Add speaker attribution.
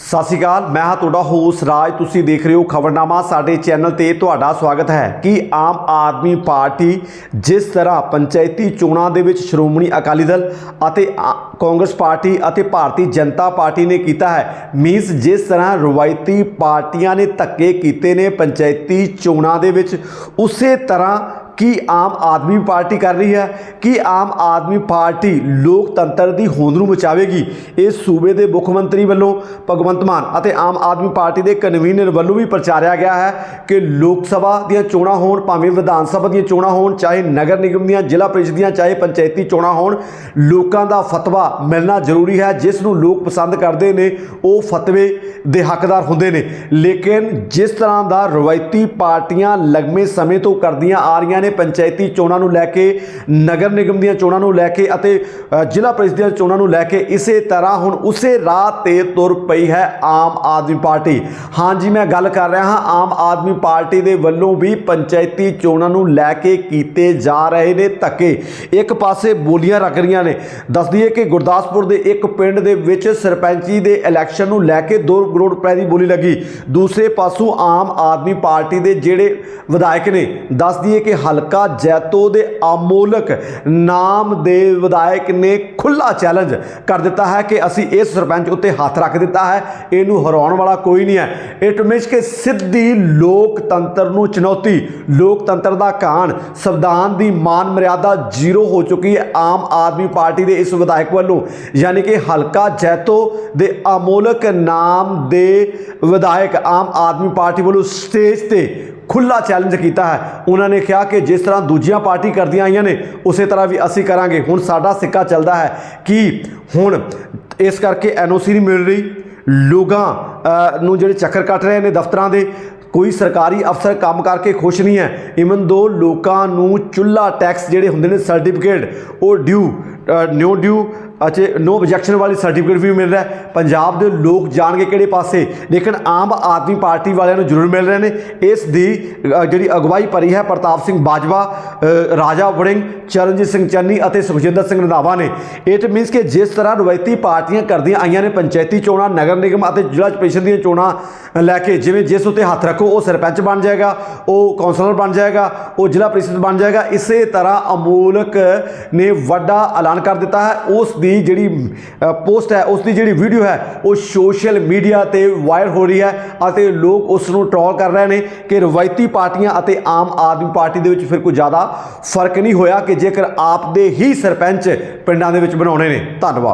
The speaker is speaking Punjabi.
Speaker 1: ਸਤਿ ਸ਼੍ਰੀ ਅਕਾਲ, ਮੈਂ ਹਾਂ ਤੁਹਾਡਾ ਹੋਸ ਰਾਜ। ਤੁਸੀਂ ਦੇਖ ਰਹੇ ਹੋ ਖਬਰਨਾਮਾ। ਸਾਡੇ ਚੈਨਲ ਤੇ ਤੁਹਾਡਾ ਸਵਾਗਤ ਹੈ ਕਿ ਆਮ ਆਦਮੀ ਪਾਰਟੀ ਜਿਸ ਤਰ੍ਹਾਂ ਪੰਚਾਇਤੀ ਚੋਣਾਂ ਦੇ ਵਿੱਚ ਸ਼੍ਰੋਮਣੀ ਅਕਾਲੀ ਦਲ ਅਤੇ ਆ- ਕਾਂਗਰਸ ਪਾਰਟੀ ਅਤੇ ਭਾਰਤੀ ਜਨਤਾ ਪਾਰਟੀ ਨੇ ਕੀਤਾ ਹੈ ਮੀਨਸ ਜਿਸ ਤਰ੍ਹਾਂ ਰਵਾਇਤੀ ਪਾਰਟੀਆਂ ਨੇ ਧੱਕੇ ਕੀਤੇ ਨੇ ਪੰਚਾਇਤੀ ਚੋਣਾਂ ਦੇ ਵਿੱਚ, ਉਸੇ ਤਰ੍ਹਾਂ ਕੀ ਆਮ ਆਦਮੀ ਪਾਰਟੀ ਕਰ ਰਹੀ ਹੈ? ਕੀ ਆਮ ਆਦਮੀ ਪਾਰਟੀ ਲੋਕਤੰਤਰ ਦੀ ਹੋਂਦ ਨੂੰ ਬਚਾਵੇਗੀ? ਇਹ ਸੂਬੇ ਦੇ ਮੁੱਖ ਮੰਤਰੀ ਵੱਲੋਂ ਭਗਵੰਤ ਮਾਨ ਅਤੇ ਆਮ ਆਦਮੀ ਪਾਰਟੀ ਦੇ ਕਨਵੀਨਰ ਵੱਲੋਂ ਵੀ ਪ੍ਰਚਾਰਿਆ ਗਿਆ ਹੈ ਕਿ ਲੋਕ ਸਭਾ ਦੀਆਂ ਚੋਣਾਂ ਹੋਣ, ਭਾਵੇਂ ਵਿਧਾਨ ਸਭਾ ਦੀਆਂ ਚੋਣਾਂ ਹੋਣ, ਚਾਹੇ ਨਗਰ ਨਿਗਮ ਦੀਆਂ, ਜ਼ਿਲ੍ਹਾ ਪ੍ਰੀਸ਼ਦ ਦੀਆਂ, ਚਾਹੇ ਪੰਚਾਇਤੀ ਚੋਣਾਂ ਹੋਣ, ਲੋਕਾਂ ਦਾ ਫਤਵਾ ਮਿਲਣਾ ਜ਼ਰੂਰੀ ਹੈ। ਜਿਸ ਨੂੰ ਲੋਕ ਪਸੰਦ ਕਰਦੇ ਨੇ, ਉਹ ਫਤਵੇ ਦੇ ਹੱਕਦਾਰ ਹੁੰਦੇ ਨੇ। ਲੇਕਿਨ ਜਿਸ ਤਰ੍ਹਾਂ ਦਾ ਰਵਾਇਤੀ ਪਾਰਟੀਆਂ ਲੰਮੇ ਸਮੇਂ ਤੋਂ ਕਰਦੀਆਂ ਆ ਰਹੀਆਂ ਨੇ ਪੰਚਾਇਤੀ ਚੋਣਾਂ ਨੂੰ ਲੈ ਕੇ, ਨਗਰ ਨਿਗਮ ਦੀਆਂ ਚੋਣਾਂ ਨੂੰ ਲੈ ਕੇ ਅਤੇ ਜ਼ਿਲ੍ਹਾ ਪ੍ਰੀਸ਼ਦ ਦੀਆਂ ਚੋਣਾਂ ਨੂੰ ਲੈ ਕੇ ਇਸੇ ਤਰ੍ਹਾਂ ਹੁਣ ਉਸੇ ਰਾਹ ਤੇ ਤੁਰ ਪਈ ਹੈ ਆਮ ਆਦਮੀ ਪਾਰਟੀ। ਹਾਂਜੀ ਮੈਂ ਗੱਲ ਕਰ ਰਿਹਾ ਹਾਂ, ਆਮ ਆਦਮੀ ਪਾਰਟੀ ਦੇ ਵੱਲੋਂ ਵੀ ਪੰਚਾਇਤੀ ਚੋਣਾਂ ਨੂੰ ਲੈ ਕੇ ਕੀਤੇ ਜਾ ਰਹੇ ਨੇ ਧੱਕੇ। ਇੱਕ ਪਾਸੇ ਬੋਲੀਆਂ ਰੱਖ ਰਹੀਆਂ ਨੇ। ਦੱਸ ਦਈਏ ਕਿ ਗੁਰਦਾਸਪੁਰ ਦੇ ਇੱਕ ਪਿੰਡ ਦੇ ਵਿੱਚ ਸਰਪੰਚੀ ਦੇ ਇਲੈਕਸ਼ਨ ਨੂੰ ਲੈ ਕੇ 2 ਕਰੋੜ ਰੁਪਏ ਦੀ ਬੋਲੀ ਲੱਗੀ। ਦੂਸਰੇ ਪਾਸੋਂ ਆਮ ਆਦਮੀ ਪਾਰਟੀ ਦੇ ਜਿਹੜੇ ਵਿਧਾਇਕ ਨੇ, ਦੱਸ ਦਈਏ ਕਿ ਹਲਕਾ ਜੈਤੋ ਦੇ ਅਮੋਲਕ ਨਾਮ ਦੇ ਵਿਧਾਇਕ ਨੇ ਖੁੱਲਾ ਚੈਲੰਜ ਕਰ ਦਿੱਤਾ ਹੈ ਕਿ ਅਸੀਂ ਇਸ ਸਰਪੰਚ ਉੱਤੇ ਹੱਥ ਰੱਖ ਦਿੱਤਾ ਹੈ। ਇਹਨੂੰ ਹਰਾਉਣ ਵਾਲਾ ਕੋਈ ਨਹੀਂ ਹੈ। ਇਟ ਮੀਨਸ ਕਿ ਸਿੱਧੀ ਲੋਕਤੰਤਰ ਨੂੰ ਚੁਣੌਤੀ। ਲੋਕਤੰਤਰ ਦਾ ਕਾਣ ਸੰਵਿਧਾਨ ਦੀ ਮਾਨ ਮਰਿਆਦਾ ਜ਼ੀਰੋ ਹੋ ਚੁੱਕੀ ਹੈ ਆਮ ਆਦਮੀ ਪਾਰਟੀ ਦੇ ਇਸ ਵਿਧਾਇਕ ਵੱਲੋਂ। ਯਾਨੀ ਕਿ ਹਲਕਾ ਜੈਤੋ ਦੇ ਅਮੋਲਕ ਨਾਮ ਦੇ ਵਿਧਾਇਕ ਆਮ ਆਦਮੀ ਪਾਰਟੀ ਵੱਲੋਂ ਸਟੇਜ ਤੇ ਖੁੱਲਾ ਚੈਲੰਜ ਕੀਤਾ ਹੈ। ਉਹਨਾਂ ਨੇ ਕਿਹਾ ਕਿ ਜਿਸ ਤਰ੍ਹਾਂ ਦੂਜੀਆਂ ਪਾਰਟੀ ਕਰਦੀਆਂ ਆਈਆਂ ਨੇ, ਉਸੇ ਤਰ੍ਹਾਂ ਵੀ ਅਸੀਂ ਕਰਾਂਗੇ। ਹੁਣ ਸਾਡਾ ਸਿੱਕਾ ਚੱਲਦਾ ਹੈ ਕਿ ਹੁਣ ਇਸ ਕਰਕੇ ਐਨਓਸੀ ਨਹੀਂ ਮਿਲ ਰਹੀ। ਲੋਕਾਂ ਨੂੰ ਜਿਹੜੇ ਚੱਕਰ ਕੱਟ ਰਹੇ ਨੇ ਦਫ਼ਤਰਾਂ ਦੇ, ਕੋਈ ਸਰਕਾਰੀ ਅਫਸਰ ਕੰਮ ਕਰਕੇ ਖੁਸ਼ ਨਹੀਂ ਹੈ। ਇਵਨ ਦੋ ਲੋਕਾਂ ਨੂੰ ਚੁੱਲਾ ਟੈਕਸ ਜਿਹੜੇ ਹੁੰਦੇ ਨੇ ਸਰਟੀਫਿਕੇਟ ਉਹ ਡਿਊ ਨਿਊ ਡਿਊ ਅਤੇ ਨੋ ਆਬਜੈਕਸ਼ਨ ਵਾਲੀ ਸਰਟੀਫਿਕੇਟ ਵੀ ਮਿਲ ਰਿਹਾ ਪੰਜਾਬ ਦੇ ਲੋਕ ਜਾਣਗੇ ਕਿਹੜੇ ਪਾਸੇ। ਲੇਕਿਨ ਆਮ ਆਦਮੀ ਪਾਰਟੀ ਵਾਲਿਆਂ ਨੂੰ ਜ਼ਰੂਰ ਮਿਲ ਰਹੇ ਨੇ। ਇਸ ਦੀ ਜਿਹੜੀ ਅਗਵਾਈ ਭਰੀ ਹੈ ਪ੍ਰਤਾਪ ਸਿੰਘ ਬਾਜਵਾ ਰਾਜਾ ਵੜਿੰਗ, ਚਰਨਜੀਤ ਸਿੰਘ ਚੰਨੀ ਅਤੇ ਸੁਖਜਿੰਦਰ ਸਿੰਘ ਰੰਧਾਵਾ ਨੇ। ਇਟ ਮੀਨਸ ਕਿ ਜਿਸ ਤਰ੍ਹਾਂ ਰਵਾਇਤੀ ਪਾਰਟੀਆਂ ਕਰਦੀਆਂ ਆਈਆਂ ਨੇ, ਪੰਚਾਇਤੀ ਚੋਣਾਂ, ਨਗਰ ਨਿਗਮ ਅਤੇ ਜ਼ਿਲ੍ਹਾ ਪ੍ਰੀਸ਼ਦ ਦੀਆਂ ਚੋਣਾਂ ਲੈ ਕੇ, ਜਿਵੇਂ ਜਿਸ ਉੱਤੇ ਹੱਥ ਰੱਖੋ, ਉਹ ਸਰਪੰਚ ਬਣ ਜਾਏਗਾ, ਉਹ ਕੌਂਸਲਰ ਬਣ ਜਾਏਗਾ, ਉਹ ਜ਼ਿਲ੍ਹਾ ਪ੍ਰੀਸ਼ਦ ਬਣ ਜਾਏਗਾ। ਇਸੇ ਤਰ੍ਹਾਂ ਅਮੂਲਕ ਨੇ ਵੱਡਾ ਐਲਾਨ ਕਰ ਦਿੱਤਾ ਹੈ। ਉਸ ਦੀ ਜਿਹੜੀ ਪੋਸਟ ਹੈ ਉਸ ਦੀ ਜਿਹੜੀ ਵੀਡੀਓ ਹੈ, ਉਹ ਸੋਸ਼ਲ ਮੀਡੀਆ ਤੇ ਵਾਇਰਲ ਹੋ ਰਹੀ ਹੈ ਅਤੇ ਲੋਕ ਉਸ ਨੂੰ ਟ੍ਰੋਲ ਕਰ ਰਹੇ ਨੇ ਕਿ ਰਵਾਇਤੀ ਪਾਰਟੀਆਂ ਅਤੇ ਆਮ ਆਦਮੀ ਪਾਰਟੀ ਦੇ ਵਿੱਚ ਫਿਰ ਕੋਈ ਜ਼ਿਆਦਾ ਫ਼ਰਕ ਨਹੀਂ ਹੋਇਆ ਕਿ ਜੇਕਰ ਆਪ ਦੇ ਹੀ ਸਰਪੰਚ ਪਿੰਡਾਂ ਦੇ ਵਿੱਚ ਬਣਾਉਣੇ ਨੇ। ਧੰਨਵਾਦ।